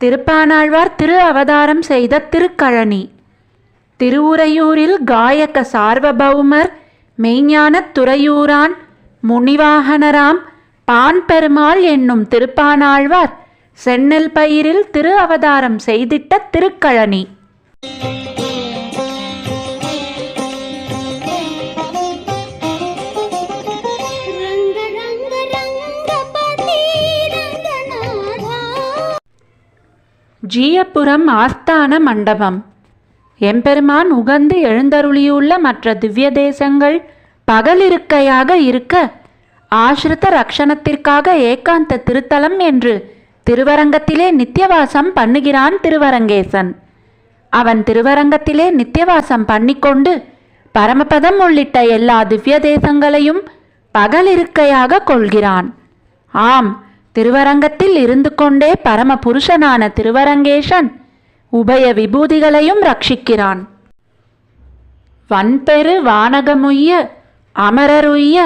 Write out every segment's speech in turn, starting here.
திருப்பானாழ்வார் திரு அவதாரம் செய்த திருக்கழனி. திருவுரையூரில் காயக சார்வபௌமர் மெய்ஞானத் துறையூரான் முனிவாகனராம் பான் பெருமாள் என்னும் திருப்பானாழ்வார் சென்னல் பயிரில் திரு அவதாரம் செய்திட்ட திருக்கழனி. ஜீயபுரம் ஆஸ்தான மண்டபம். எம்பெருமான் உகந்து எழுந்தருளியுள்ள மற்ற திவ்ய தேசங்கள் பகலிருக்கையாக இருக்க ஆசிரித ரக்ஷணத்திற்காக ஏகாந்த திருத்தலம் என்று திருவரங்கத்திலே நித்தியவாசம் பண்ணுகிறான் திருவரங்கேசன். அவன் திருவரங்கத்திலே நித்தியவாசம் பண்ணிக்கொண்டு பரமபதம் உள்ளிட்ட எல்லா திவ்ய தேசங்களையும் பகலிருக்கையாக கொள்கிறான். ஆம் திருவரங்கத்தில் இருந்து கொண்டே பரம புருஷனான திருவரங்கேசன் உபய விபூதிகளையும் ரட்சிக்கிறான். வன்பெரு வானகமுய்ய அமரருய்ய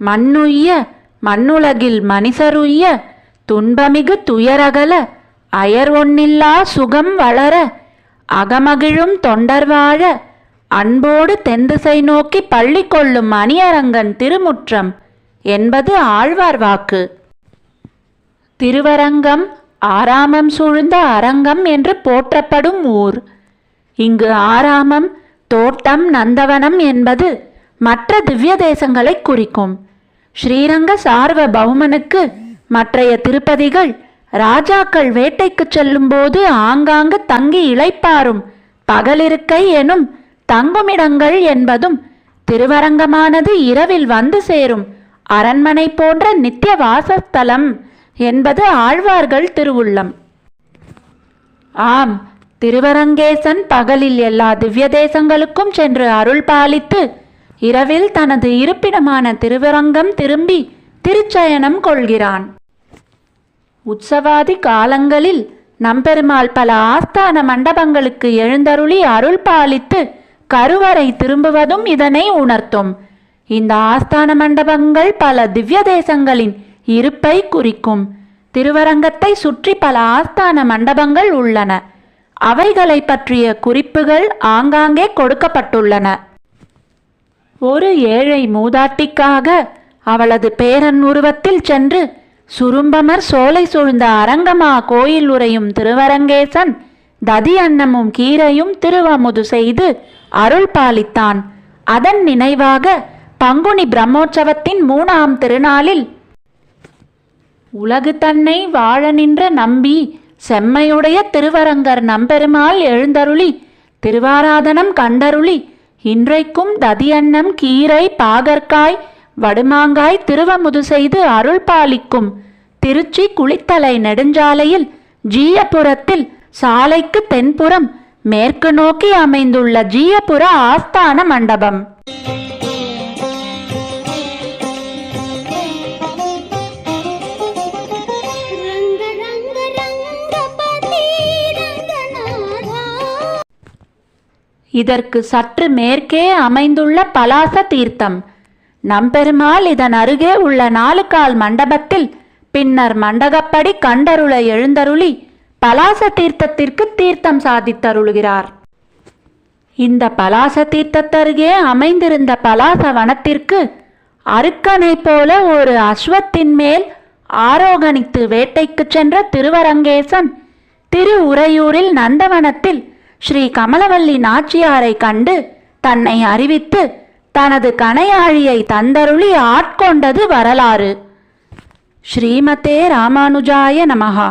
மண்ணுய்ய மண்ணுலகில் மனிதருய்ய துன்பமிகு துயரகல அயர் ஒன்னில்லா சுகம் வளர அகமகிழும் தொண்டர் வாழ அன்போடு தென்திசை நோக்கி பள்ளி கொள்ளும் மணியரங்கன் திருமுற்றம் என்பது ஆழ்வார் வாக்கு. திருவரங்கம் ஆராமம் சூழ்ந்த அரங்கம் என்று போற்றப்படும் ஊர். இங்கு ஆராமம் தோட்டம் நந்தவனம் என்பது மற்ற திவ்ய தேசங்களை குறிக்கும். ஸ்ரீரங்க சார்வ பௌமனுக்கு மற்றைய திருப்பதிகள் ராஜாக்கள் வேட்டைக்கு செல்லும்போது ஆங்காங்கு தங்கி இழைப்பாரும் பகலிருக்கை எனும் தங்குமிடங்கள் என்பதும் திருவரங்கமானது இரவில் வந்து சேரும் அரண்மனை போன்ற நித்திய வாசஸ்தலம். என்பது ஆழ்வார்கள் திருவுள்ளம். ஆம் திருவரங்கேசன் பகலில் எல்லா திவ்ய தேசங்களுக்கும் சென்று அருள் பாலித்து இரவில் தனது இருப்பிடமான திருவரங்கம் திரும்பி திருச்சயனம் கொள்கிறான். உற்சவாதி காலங்களில் நம்பெருமாள் பல ஆஸ்தான மண்டபங்களுக்கு எழுந்தருளி அருள் பாலித்து கருவறை திரும்புவதும் இதனை உணர்த்தும். இந்த ஆஸ்தான மண்டபங்கள் பல திவ்ய தேசங்களின் இருப்பை குறிக்கும். திருவரங்கத்தை சுற்றி பல ஆஸ்தான மண்டபங்கள் உள்ளன. அவைகளை பற்றிய குறிப்புகள் ஆங்காங்கே கொடுக்கப்பட்டுள்ளன. ஒரு ஏழை மூதாட்டிக்காக அவளது பேரன் உருவத்தில் சென்று சுரும்பமர் சோலை சூழ்ந்த அரங்கமா கோயில் உரையும் திருவரங்கேசன் ததி அன்னமும் கீரையும் திருவமுது செய்து அருள் பாலித்தான். அதன் நினைவாக பங்குனி பிரம்மோற்சவத்தின் மூணாம் திருநாளில் உலகு தன்னை வாழ நின்ற நம்பி செம்மையுடைய திருவரங்கர் நம்பெருமாள் எழுந்தருளி திருவாராதனம் கண்டருளி இன்றைக்கும் ததியன்னம் கீரை பாகற்காய் வடுமாங்காய் திருவமுது செய்து அருள் பாலிக்கும். திருச்சி குளித்தலை நெடுஞ்சாலையில் ஜீயபுரத்தில் சாலைக்கு தென்புறம் மேற்கு நோக்கி அமைந்துள்ள ஜீயபுர ஆஸ்தான மண்டபம். இதற்கு சற்று மேற்கே அமைந்துள்ள பலாச தீர்த்தம். நம்பெருமாள் இதன் அருகே உள்ள நாலு கால் மண்டபத்தில் பின்னர் மண்டகப்படி கண்டருள எழுந்தருளி பலாச தீர்த்தத்திற்கு தீர்த்தம் சாதித்தருளுகிறார். இந்த பலாச தீர்த்தத்தருகே அமைந்திருந்த பலாச வனத்திற்கு அருக்கனை போல ஒரு அஸ்வத்தின் மேல் ஆரோகணித்து வேட்டைக்குச் சென்ற திருவரங்கேசன் திரு உறையூரில் நந்தவனத்தில் ஸ்ரீ கமலவல்லி நாச்சியாரை கண்டு தன்னை அறிவித்து தனது கணையாழியை தந்தருளி ஆட்கொண்டது வரலாறு. ஸ்ரீமதே ராமானுஜாய நமகா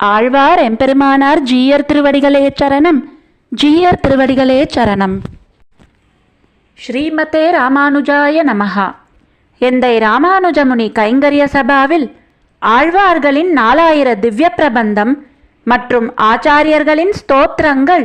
ஆழ்வார் எம்பெருமானார் ஜீயர் திருவடிகளே சரணம். ஜீயர் திருவடிகளே சரணம். ஸ்ரீமதே ராமானுஜாய நமகா எந்தை ராமானுஜமுனி கைங்கரிய சபாவில் ஆழ்வார்களின் நாலாயிர திவ்ய பிரபந்தம் மற்றும் ஆச்சாரியர்களின் ஸ்தோத்திரங்கள்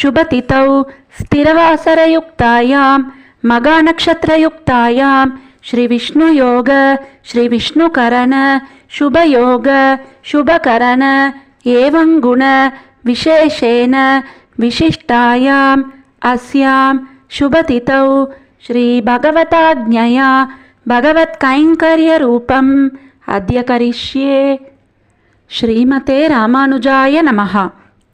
शुभतिथौ स्थिरवासरयुक्तायां मगानक्षत्रयुक्तायां श्रीविष्णुयोग श्रीविष्णुकरण शुभयोग शुभकरण एवं गुण विशेषेण विशिष्टायाम् अस्यां शुभतिथौ श्रीभगवताज्ञया भगवत्कैङ्कर्यरूपम् अद्य करिष्ये। श्रीमते रामानुजाय नमः।